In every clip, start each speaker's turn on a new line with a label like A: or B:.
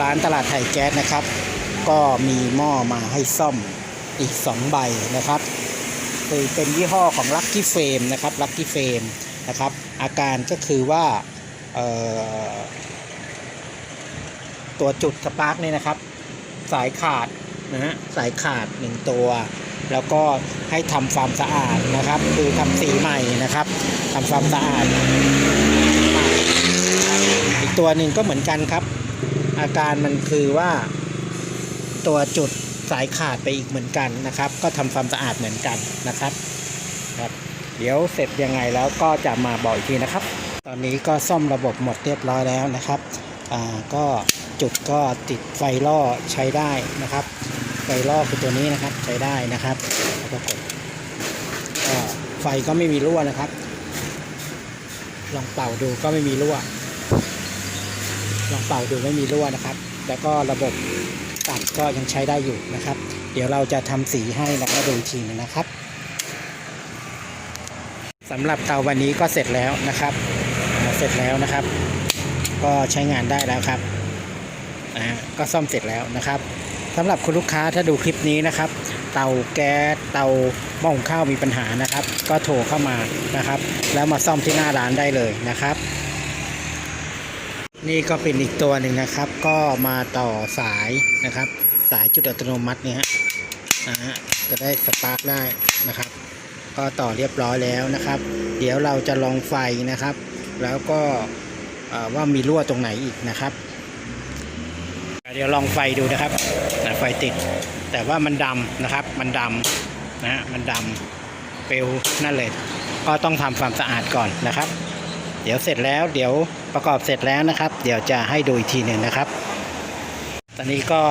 A: ร้านตลาดไทยแก๊สนะครับ ก็มีหม้อมาให้ซ่อมอีก 2 ใบนะครับคือเป็นยี่ห้อของ Lucky Frame นะครับ Lucky Frame นะครับ อาการก็คือว่าตัวจุดสปาร์กเนี่ยนะครับ สายขาดนะฮะสายขาดหนึ่งตัว แล้วก็ให้ทำความสะอาดนะครับ คือทำสีใหม่นะครับทำความสะอาด อีกตัวหนึ่งก็เหมือนกันครับ อาการมันคือว่าตัวจุดสายขาดไปอีกเหมือนกันนะครับ ก็ทำความสะอาดเหมือนกันนะครับครับ เดี๋ยวเสร็จยังไงแล้วก็จะมาบอกอีกทีนะครับ ตอนนี้ก็ซ่อมระบบหมดเรียบร้อยแล้วนะครับอ่าก็จุดก็ติดไฟล่อใช้ได้นะครับ ไฟล่อคือตัวนี้นะครับใช้ได้นะครับแล้วก็กดไฟก็ไม่มีรั่วนะครับ ลองเป่าดูก็ไม่มีรั่ว ลองเป่าดูไม่มีรั่วนะครับ แล้วก็ระบบตัดก็ยังใช้ได้อยู่นะครับ เดี๋ยวเราจะทำสีให้แล้วก็ดูทีนึงนะครับสำหรับเตาวันนี้ก็เสร็จแล้วนะครับ เสร็จแล้วนะครับ ก็ใช้งานได้แล้วครับนะฮะก็ซ่อมเสร็จแล้วนะครับสำหรับคุณลูกค้าถ้าดูคลิปนี้นะครับ เตาแก๊สเตาหม้อหุงข้าวมีปัญหานะครับ ก็โทรเข้ามานะครับ แล้วมาซ่อมที่หน้าร้านได้เลยนะครับ นี่ก็เป็นอีกตัวหนึ่งนะครับ ก็มาต่อสายนะครับ สายจุดอัตโนมัติเนี่ยฮะนะฮะจะได้สปาร์กได้นะครับ ก็ต่อเรียบร้อยแล้วนะครับ เดี๋ยวเราจะลองไฟนะครับ แล้วก็ว่ามีรั่วตรงไหนอีกนะครับ เดี๋ยวลองไฟดูนะครับไฟติด แต่ว่ามันดำนะครับ มันดำนะฮะมันดำเปลวนั่นเลย ก็ต้องทำความสะอาดก่อนนะครับ เดี๋ยวเสร็จแล้วเดี๋ยว ประกอบเสร็จแล้วนะครับ เดี๋ยวจะให้ดูอีกทีหนึ่งนะครับ ตอนนี้ก็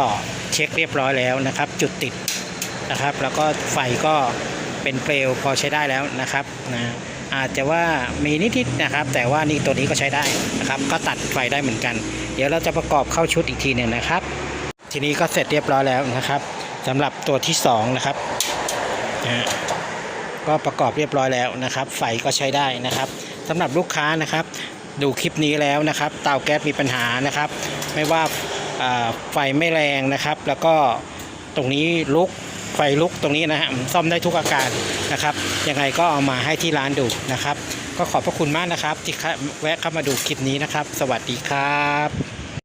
A: เช็คเรียบร้อยแล้วนะครับ จุดติดนะครับ แล้วก็ไฟก็เป็นเปลวพอใช้ได้แล้วนะครับนะอาจจะว่ามีนิดๆนะครับ แต่ว่านี่ตัวนี้ก็ใช้ได้นะครับ ก็ตัดไฟได้เหมือนกัน เดี๋ยวเราจะประกอบเข้าชุดอีกทีหนึ่งนะครับ ทีนี้ก็เสร็จเรียบร้อยแล้วนะครับสำหรับตัวที่สองนะครับนะก็ประกอบเรียบร้อยแล้วนะครับ ไฟก็ใช้ได้นะครับสำหรับลูกค้านะครับ ดูคลิปนี้แล้วนะครับ เตาแก๊สมีปัญหานะครับ ไม่ว่าไฟไม่แรงนะครับ แล้วก็ตรงนี้ลุกไฟลุกตรงนี้นะฮะซ่อมได้ทุกอาการนะครับยังไงก็เอามาให้ที่ร้านดูนะครับ ก็ขอบพระคุณมากนะครับ ที่แวะเข้ามาดูคลิปนี้นะครับ สวัสดีครับ